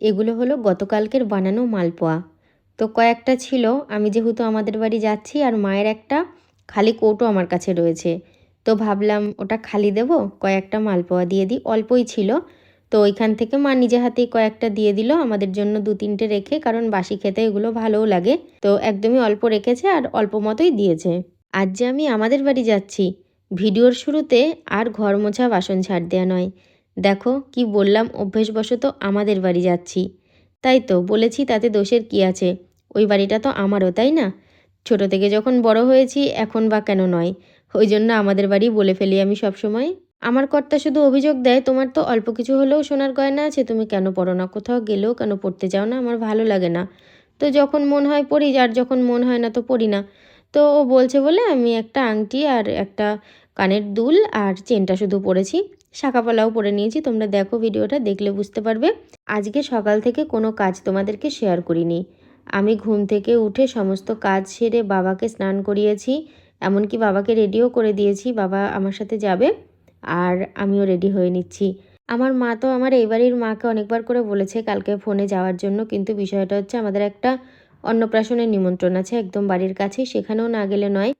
এগুলো হলো গতকালকের বানানো মালপোয়া। তো কয়েকটা ছিল, আমি যেহেতু আমাদের বাড়ি যাচ্ছি আর মায়ের একটা খালি কৌটো আমার কাছে রয়েছে। তো ভাবলাম ওটা খালি দেব, কয়েকটা মালপোয়া দিয়ে দিই, অল্পই ছিল। তো ওইখান থেকে মা নিজে হাতেই কয়েকটা দিয়ে দিল, আমাদের জন্য দু তিনটে রেখে, কারণ বাসি খেতে এগুলো ভালোও লাগে। তো একদমই অল্প রেখেছে আর অল্প মতোই দিয়েছে। আজ যে আমি আমাদের বাড়ি যাচ্ছি, ভিডিওর শুরুতে আর ঘর মোছা বাসন ছাড় দেওয়া নয়। দেখো, কি বললাম, অভ্যেসবশত আমাদের বাড়ি যাচ্ছি। তাই তো, বলেছি তাতে দোষের কি আছে? ওই বাড়িটা তো আমারও, তাই না? ছোট থেকে যখন বড় হয়েছি, এখন বা কেন নয়? ওই জন্য আমাদের বাড়ি বলে ফেলি আমি সবসময়। আমার কর্তা শুধু অভিযোগ দেয়, তোমার তো অল্প কিছু হলেও সোনার গয়না আছে, তুমি কেন পড়ো না? কোথাও গেলেও কেন পড়তে চাও না? আমার ভালো লাগে না। তো যখন মন হয় পড়ি, আর যখন মন হয় না তো পড়ি না। তো ও বলছে বলে, আমি একটা আংটি আর একটা কানের দুল আর চেনটা শুধু পরেছি শাঁখাপালাও পরে নিয়েছি, তোমরা দেখো ভিডিওটা, দেখলে বুঝতে পারবে। আজকে সকাল থেকে কোনো কাজ তোমাদেরকে শেয়ার করিনি। আমি ঘুম থেকে উঠে সমস্ত কাজ সেরে বাবাকে স্নান করিয়েছি, এমনকি বাবাকে রেডিও করে দিয়েছি, বাবা আমার সাথে যাবে, আর আমিও রেডি হয়ে নিচ্ছি। আমার মা তো আমার এই বাড়ির মাকে অনেকবার করে বলেছে কালকে ফোনে যাওয়ার জন্য, কিন্তু বিষয়টা হচ্ছে আমাদের একটা অন্নপ্রাশনের নিমন্ত্রণ আছে, একদম বাড়ির কাছেই সেখানেও না গেলে নয়।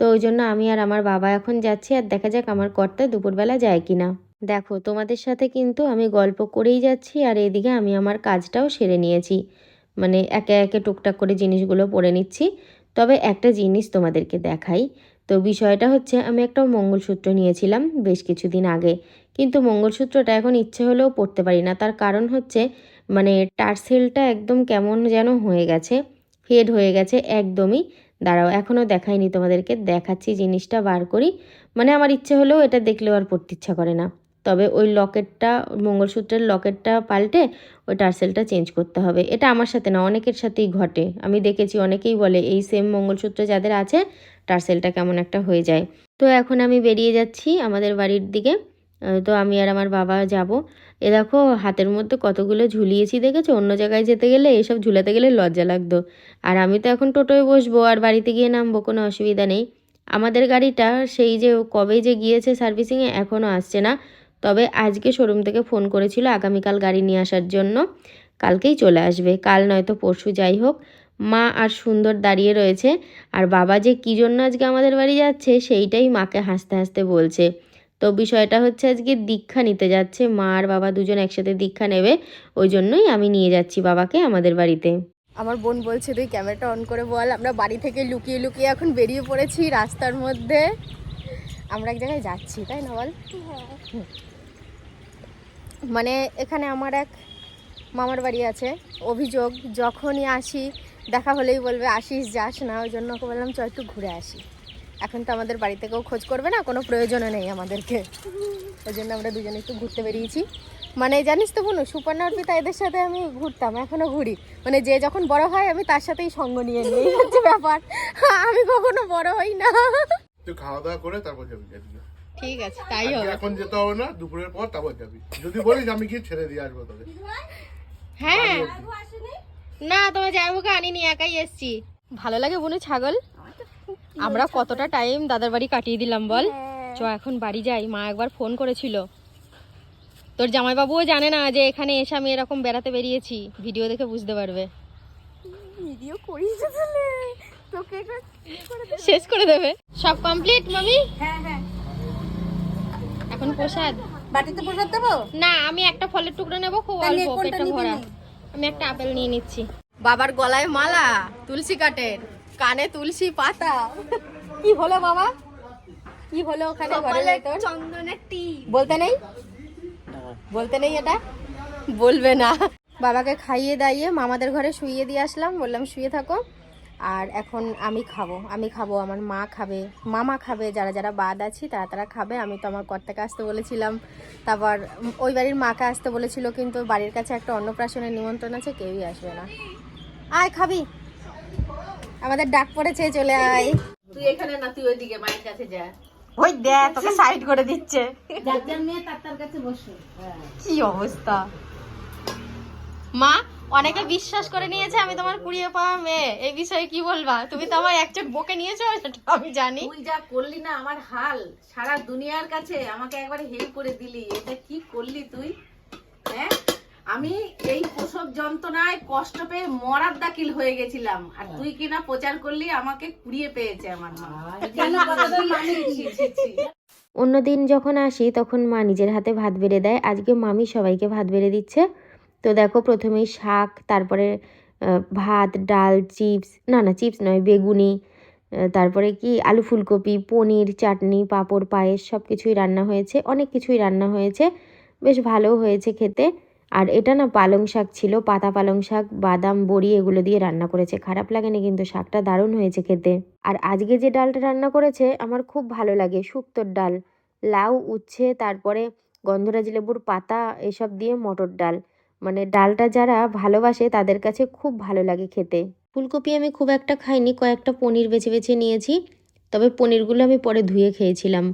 তো ওই জন্য আমি আর আমার বাবা এখন যাচ্ছি, আর দেখা যাক আমার কর্তা দুপুরবেলা যায় কি না দেখো, তোমাদের সাথে কিন্তু আমি গল্প করেই যাচ্ছি আর এদিকে আমি আমার কাজটাও সেরে নিয়েছি। মানে একে একে টুকটাক করে জিনিসগুলো পরে নিচ্ছি। তবে একটা জিনিস তোমাদেরকে দেখাই। তো বিষয়টা হচ্ছে, আমি একটা মঙ্গলসূত্র নিয়েছিলাম বেশ কিছুদিন আগে। কিন্তু মঙ্গলসূত্রটা এখন ইচ্ছে হলেও পড়তে পারি না। তার কারণ হচ্ছে মানে টার্সেলটা একদম কেমন যেন হয়ে গেছে, ফেড হয়ে গেছে একদমই। দাঁড়াও এখনও দেখাইনি তোমাদেরকে, দেখাচ্ছি জিনিসটা, বার করি। মানে আমার ইচ্ছে হলেও এটা দেখলেও আর পড়তে ইচ্ছা করে না। তবে ওই লকেটটা, মঙ্গলসূত্রের লকেটটা পাল্টে ওই টার্সেলটা চেঞ্জ করতে হবে। এটা আমার সাথে না, অনেকের সাথেই ঘটে। আমি দেখেছি অনেকেই বলে, এই সেম মঙ্গলসূত্র যাদের আছে, টার্সেলটা কেমন একটা হয়ে যায়। তো এখন আমি বেরিয়ে যাচ্ছি আমাদের বাড়ির দিকে। তো আমি আর আমার বাবা যাব। এ দেখো, হাতের মধ্যে কতগুলো ঝুলিয়েছি দেখেছ? অন্য জায়গায় যেতে গেলে এসব ঝুলাতে গেলে লজ্জা লাগতো। আর আমি তো এখন টোটোয় বসবো, আর বাড়িতে গিয়ে নামবো, কোনো অসুবিধা নেই। আমাদের গাড়িটা সেই যে কবে যে গিয়েছে সার্ভিসিংয়ে এখনও আসছে না। তবে আজকে শোরুম থেকে ফোন করেছিল আগামীকাল গাড়ি নিয়ে আসার জন্য। কালকেই চলে আসবে। কাল নয়তো পরশু যাই হোক। মা আর সুন্দর দাঁড়িয়ে রয়েছে। আর বাবা যে কী জন্য আজকে আমাদের বাড়ি যাচ্ছে সেইটাই মাকে হাসতে হাসতে বলছে। তো বিষয়টা হচ্ছে আজকে দীক্ষা নিতে যাচ্ছে। মা আর বাবা দুজন একসাথে দীক্ষা নেবে। ওই জন্যই আমি নিয়ে যাচ্ছি বাবাকে আমাদের বাড়িতে। আমার বোন বলছে তুই ক্যামেরাটা অন করে বল। আমরা বাড়ি থেকে লুকিয়ে লুকিয়ে এখন বেরিয়ে পড়েছি রাস্তার মধ্যে। আমরা এক জায়গায় যাচ্ছি তাই না বল? হুম। মানে এখানে আমার এক মামার বাড়ি আছে, অভিযোগ, যখনই আসি, দেখা হলেই বলবে, আসিস, যাস না। ওই জন্য ওকে বললাম চ একটু ঘুরে আসি। এখন তো আমাদের বাড়ি থেকেও খোঁজ করবে না, কোনো প্রয়োজনও নেই আমাদেরকে। ওই জন্য আমরা দুজনে একটু ঘুরতে বেরিয়েছি। মানে জানিস তো বোনো, সুপর্ণা অর্পিতা এদের সাথে আমি ঘুরতাম এখনও ঘুরি। মানে যে যখন বড় হয়, আমি তার সাথেই সঙ্গ নিয়ে নিই হচ্ছে ব্যাপার। আমি কখনো বড় হই না। তুই খাওয়া দাওয়া করে তারপর। ঠিক আছে তাই হবে। এখন যেতে হবে না দুপুরের পর তারপর যাবি। যদি বলিস আমি গিয়ে ছেড়ে দিয়ে আসব তোকে। হ্যাঁ। না তোমার জামাইবাবুকে আনিনি একাই এসছি। ভালো লাগে বুনু ছাগল? আমরা কতটা টাইম দাদার বাড়ি কাটিয়ে দিলাম বল। চ এখন বাড়ি যাই। মা একবার ফোন করেছিল। তোর জামাইবাবুও জানে না যে এখানে এসে আমি এরকম বেড়াতে বেরিয়েছি। ভিডিও দেখে বুঝতে পারবে। ভিডিও করিস তোকে শেষ করে দেবে। সব কমপ্লিট মামি? হ্যাঁ হ্যাঁ। এখন প্রসাদ? বাটিতে প্রসাদ দেবো? না আমি একটা ফলের টুকরো নেব খুব অল্প পেটটা ভরা। আমি একটা আপেল নিয়ে নিচ্ছি। বাবার গলায় মালা তুলসী কাঠের। কানে তুলসী পাতা। কি হলো বাবা? কি হলো ওখানে ঘরে তোর চন্দনের টি বলতে নেই? বলতে নেই এটা? বলবে না। বাবাকে খাইয়ে দাইয়ে মামাদের ঘরে শুইয়ে দিয়ে আসলাম। বললাম শুয়ে থাকো। আর এখন আমি খাব। আমি খাব আমার মা খাবে মামা খাবে যারা যারা বাদ আছি তারা তারা খাবে। আমি তো আমার কর্তাকে আসতে বলেছিলাম। তারপর ওই বাড়ির মাকে আসতে বলেছিল কিন্তু বাড়ির কাছে একটা অন্নপ্রাশনের নিমন্ত্রণ আছে কেউই আসবে না। আয় খাবি। আমাদের ডাক পড়েছে চলে আয়। তুই এখানে না তুই ওইদিকে মায়ের কাছে যা। ওই তোকে সাইড করে দিচ্ছে। যার যার মেয়ে তার তার কাছে বসো। কি অবস্থা? মা অনেকে বিশ্বাস করে নিয়েছে আমি তোমার কুড়িয়ে পাওয়া মেয়ে। এই বিষয়ে কি বলবা? তুমি তো আমার এক চোখ বকে নিয়েছো আমি জানি। তুই যা করলি না আমার হাল সারা দুনিয়ার কাছে আমাকে একবারে হেল্প করে দিলি। এটা কি করলি তুই? হ্যাঁ? আমি এই প্রসব যন্ত্রণায় কষ্ট পেয়ে মরার দাখিল হয়ে গেছিলাম। আর তুই কিনা প্রচার করলি আমাকে কুড়িয়ে পেয়েছে আমার মা। অন্যদিন যখন আসি তখন মা নিজের হাতে ভাত বেড়ে দেয়। আজকে মামি সবাইকে ভাত বেড়ে দিচ্ছে। তো দেখো প্রথমেই শাক, তারপরে ভাত, ডাল, চিপস, না না, চিপস নয়, বেগুনি তারপরে কি, আলু ফুলকপি, পনির, চাটনি, পাঁপড়, পায়েস সব কিছুই রান্না হয়েছে, অনেক কিছুই রান্না হয়েছে, বেশ ভালো হয়েছে খেতে। আর এটা না পালং শাক ছিল, পাতা পালং শাক, বাদাম, বড়ি এগুলো দিয়ে রান্না করেছে, খারাপ লাগেনি কিন্তু শাকটা দারুণ হয়েছে খেতে। আর আজকে যে ডালটা রান্না করেছে, আমার খুব ভালো লাগে, শুক্তোর ডাল, লাউ, উচ্ছে, তারপরে গন্ধরাজ লেবুর পাতা, এসব দিয়ে মটর ডাল। মানে ডালটা যারা ভালোবাসে তাদের কাছে খুব ভালো লাগে খেতে। ফুলকপি আমি খুব একটা খাইনি, কয়েকটা পনির বেছে বেছে নিয়েছি, তবে পনিরগুলো আমি পরে ধুয়ে খেয়েছিলাম।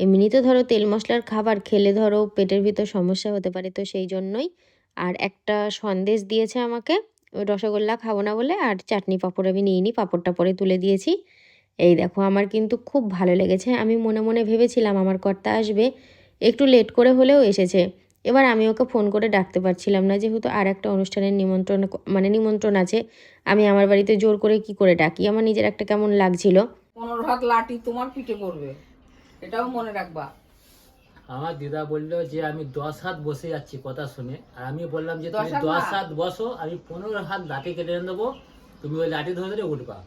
এমনি তো ধরো তেল মশলার খাবার খেলে ধরো পেটের ভিতর সমস্যা হতে পারে তো সেই জন্যই। আর একটা সন্দেশ দিয়েছে আমাকে, ওই রসগোল্লা খাব না বলে, আর চাটনি পাঁপড় আমি নিইনি, পাঁপড়টা পরে তুলে দিয়েছি। এই দেখো আমার কিন্তু খুব ভালো লেগেছে, আমি মনে মনে ভেবেছিলাম আমার কর্তা আসবে, একটু লেট করে হলেও এসেছে। এবার আমি ওকে ফোন করে ডাকতে পারছিলাম না যেহেতু আর একটা অনুষ্ঠানের নিমন্ত্রণ মানে নিমন্ত্রণ আছে আমি আমার বাড়িতে জোর করে কি করে ডাকি? আমার নিজের একটা কেমন লাগছিল। পনেরো হাত লাঠি তোমার পিঠে পড়বে এটাও মনে রাখবা। আমার দিদা বলল যে আমি দশ হাত বসে যাচ্ছি কথা শুনে। আর আমি বললাম যে তুমি দশ হাত বসো আমি পনেরো হাত লাঠি কেটে দেবো। তুমি ওই লাঠি ধরে ধরে উঠবা।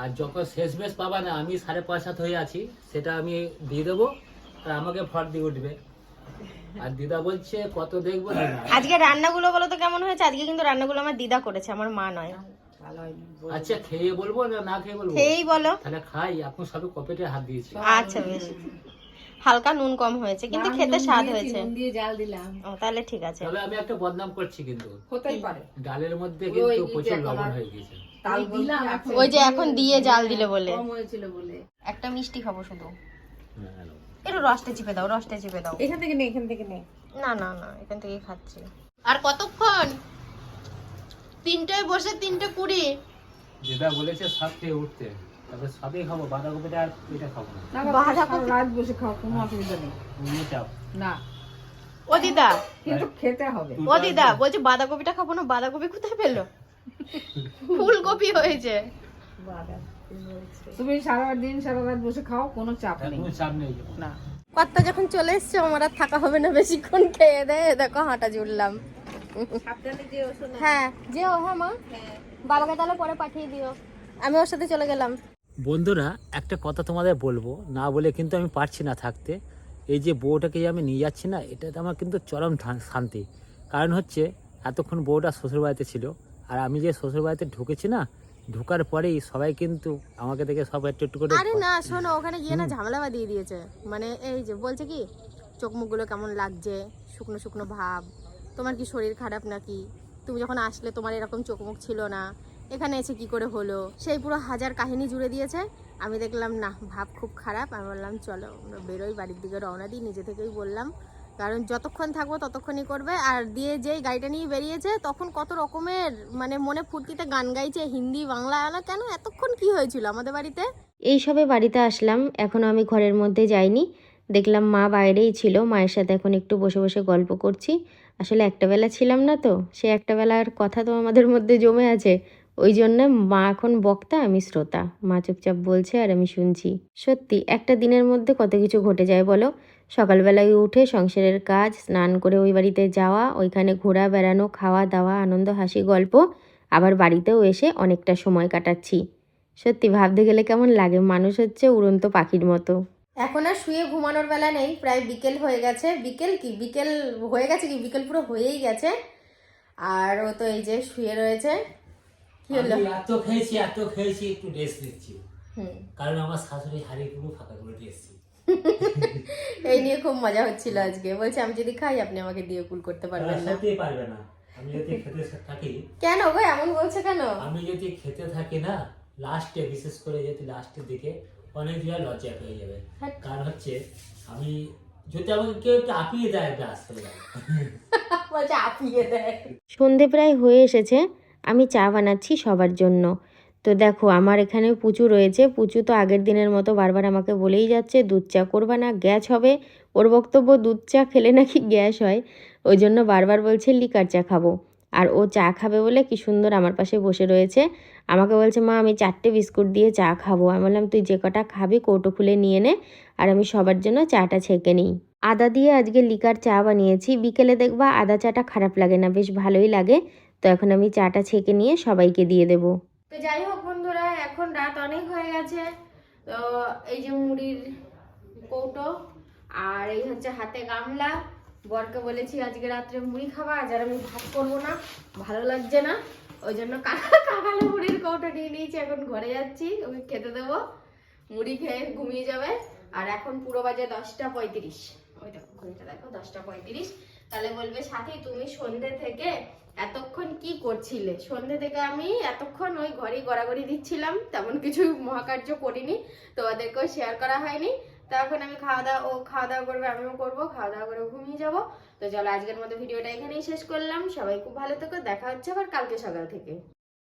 আর যখন শেষ বেশ পাবা না আমি সাড়ে পাঁচ হাত হয়ে আছি সেটা আমি দিয়ে দেবো আর আমাকে ফট দিয়ে উঠবে। আর দিদা বলছে কত দেখব? আজকে রান্নাগুলো বলো তো কেমন হয়েছে? আজকে কিন্তু রান্নাগুলো আমার দিদা করেছে আমার মা নয়। আচ্ছা খেয়ে বলব না না খেয়ে বলব? খেয়েই বলো। তাহলে খাই এখন সবে কপেটে হাত দিয়েছি। আচ্ছা বেশ। হালকা নুন কম হয়েছে কিন্তু খেতে স্বাদ হয়েছে। নুন দিয়ে জাল দিলাম। ও তাহলে ঠিক আছে। তবে আমি একটা বদনাম করছি কিন্তু। হতেই পারে। ডালের মধ্যে ওই কিন্তু যে প্রচুর লবণ হয়ে গেছে তাল দিলাম এখন ওই যে এখন দিয়ে জাল দিলে বলে। কম হয়েছিল বলে। একটা মিষ্টি খাব শুধু। হ্যাঁ। একটু রসটা চিপে দাও রসটা চিপে দাও। এখান থেকে নে এখান থেকে নে। না না না এখান থেকে খাচ্ছি। আর কতক্ষণ? তিনটায় বসে তিনটে কুড়ি। দিদা বলেছে উঠতে। সবই খাব বাঁধাকপিটা আর এটা খাব না। সারা রাত বসে খাও কোনো অসুবিধা নেই। নিয়ে যাও না। ও দিদা। কিন্তু খেতে হবে। ও দিদা বলছে বাঁধাকপিটা খাব না বাঁধাকপি কোথায় পেল? ফুলকপি হয়েছে। তুমি সারা দিন সারা রাত বসে খাও কোনো চাপ নেই। চাপ নেই। না। কর্তা যখন চলে এসছে আমার আর থাকা হবে না বেশিক্ষণ খেয়ে দেয় দেখো হাঁটা জুড়লাম। হ্যাঁ যেও হ্যাঁ মা। বাবাকে তাহলে পরে পাঠিয়ে দিও। আমি ওর সাথে চলে গেলাম। বন্ধুরা একটা কথা তোমাদের বলব না বলে কিন্তু আমি পারছি না থাকতে। এই যে বউটাকে যে আমি নিয়ে যাচ্ছি না এটাতে আমার কিন্তু চরম ঠা- শান্তি। কারণ হচ্ছে এতক্ষণ বউটা শ্বশুরবাড়িতে ছিল আর আমি যে শ্বশুরবাড়িতে ঢুকেছি না ঢোকার পরেই সবাই কিন্তু আমাকে দেখে সব একটু একটু করে আরে না শোনো ওখানে গিয়ে না ঝামেলা বাঁধিয়ে দিয়েছে। মানে এই যে বলছে কি চোখ মুখগুলো কেমন লাগছে? শুকনো শুকনো ভাব। তোমার কি শরীর খারাপ নাকি? তুমি যখন আসলে তোমার এরকম চোখ মুখ ছিল না। এখানে এসে কি করে হলো? সেই পুরো হাজার কাহিনী জুড়ে দিয়েছে। আমি দেখলাম না ভাব খুব খারাপ। আমি বললাম চলো আমরা বেরোই বাড়ির দিকে রওনা দিই। নিজে থেকেই বললাম কারণ যতক্ষণ থাকব ততক্ষণই করবে। আর দিয়ে যেই গাড়িটা নিয়ে বেরিয়েছে, তখন কত রকমের মানে মনে ফুর্তিতে গান গাইছে, হিন্দি, বাংলা, আলা, কেন? এতক্ষণ কি হয়েছিল আমাদের বাড়িতে? এই সবে বাড়িতে আসলাম এখনও আমি ঘরের মধ্যে যাইনি। দেখলাম মা বাইরেই ছিল, মায়ের সাথে এখন একটু বসে বসে গল্প করছি। আসলে একটা বেলা ছিলাম না তো, সে একটা বেলার কথা তো আমাদের মধ্যে জমে আছে। ওই জন্য মা এখন বক্তা, আমি শ্রোতা। মা চুপচাপ বলছে আর আমি শুনছি। সত্যি, একটা দিনের মধ্যে কত কিছু ঘটে যায় বলো? সকালবেলায় উঠে সংসারের কাজ স্নান করে ওই বাড়িতে যাওয়া ওইখানে ঘোরা বেড়ানো খাওয়া দাওয়া আনন্দ হাসি গল্প আবার বাড়িতেও এসে অনেকটা সময় কাটাচ্ছি। সত্যি ভাবতে গেলে কেমন লাগে? মানুষ হচ্ছে উড়ন্ত পাখির মতো। এখন আর শুয়ে ঘুমানোর বেলা নেই প্রায় বিকেল হয়ে গেছে। বিকেল কি? বিকেল হয়ে গেছে কি? বিকেল পুরো হয়েই গেছে। আর ও তো এই যে শুয়ে রয়েছে। কি হলো? এত খেয়েছি এত খেয়েছি একটু রেস্ট নিচ্ছি। কারণ আমার শাশুড়ি হাড়ি পুরো ফাঁকা করে দিয়েছি। এই নিয়ে খুব মজা হচ্ছিল আজকে। বলছে আমি যদি খাই আপনি আমাকে দিয়ে কুল করতে পারবেন না। পারবে না। আমি যদি খেতে থাকি। কেন গো এমন বলছে কেন? আমি যদি খেতে থাকি না লাস্টে বিশেষ করে যদি লাস্টের দিকে অনেক জায়গায় লজ্জা পেয়ে যাবে। হ্যাঁ। কারণ হচ্ছে আমি যদি আমাকে কেউ একটু আপিয়ে দেয়। বলছে আপিয়ে দেয়। সন্ধে প্রায় হয়ে এসেছে। আমি চা বানাচ্ছি সবার জন্য। তো দেখো, আমার এখানে পুচু রয়েছে। পুচু তো আগের দিনের মতো বারবার আমাকে বলেই যাচ্ছে, দুধ চা করবা না, গ্যাস হবে। ওর বক্তব্য, দুধ চা খেলে নাকি গ্যাস হয়? ওই জন্য বারবার বলছে, লিকার চা খাব। আর ও চা খাবে বলে কি সুন্দর আমার পাশে বসে রয়েছে। আমাকে বলছে, মা, আমি চারটে বিস্কুট দিয়ে চা খাব। আমি বললাম, তুই যে কটা খাবি, কৌটো খুলে নিয়ে নে আর আমি সবার জন্য চাটা ছেঁকে নিই। আদা দিয়ে আজকে লিকার চা বানিয়েছি। বিকেলে দেখবা আদা চাটা খারাপ লাগে না, বেশ ভালোই লাগে। তো এখন আমি চাটা ছেঁকে নিয়ে সবাইকে দিয়ে দেবো। তো যাই হোক বন্ধুরা, এখন রাত অনেক হয়ে গেছে। তো এই যে মুড়ির কৌটো আর এই হচ্ছে হাতে গামলা। বরকে বলেছি আজকে রাত্রে মুড়ি খাবা, আজ আর আমি ভাত করব না, ভালো লাগছে না। ওই জন্য কাকা কাকালে মুড়ির কৌটো নিয়ে নিয়েছি, এখন ঘরে যাচ্ছি, ওকে খেতে দেবো। মুড়ি খেয়ে ঘুমিয়ে যাবে। আর এখন পুরো বাজে দশটা পঁয়ত্রিশ। ওই দেখো, ঘড়িটা দেখো, দশটা পঁয়ত্রিশ। তাহলে বলবে, সাথী, তুমি সন্ধে থেকে এতক্ষণ কি করছিলে? সন্ধে থেকে আমি এতক্ষণ ওই ঘরে গড়াগড়ি দিচ্ছিলাম, তেমন কিছু মহাকার্য করিনি, তোমাদেরকেও শেয়ার করা হয়নি। তো এখন আমি খাওয়া দাওয়া, ও খাওয়া দাওয়া করবে, আমিও করব, খাওয়া দাওয়া করে ঘুমিয়ে যাব। তো চলো, আজকের মতো ভিডিওটা এখানেই শেষ করলাম। সবাই খুব ভালো থেকো, দেখা হচ্ছে আবার কালকে সকাল থেকে।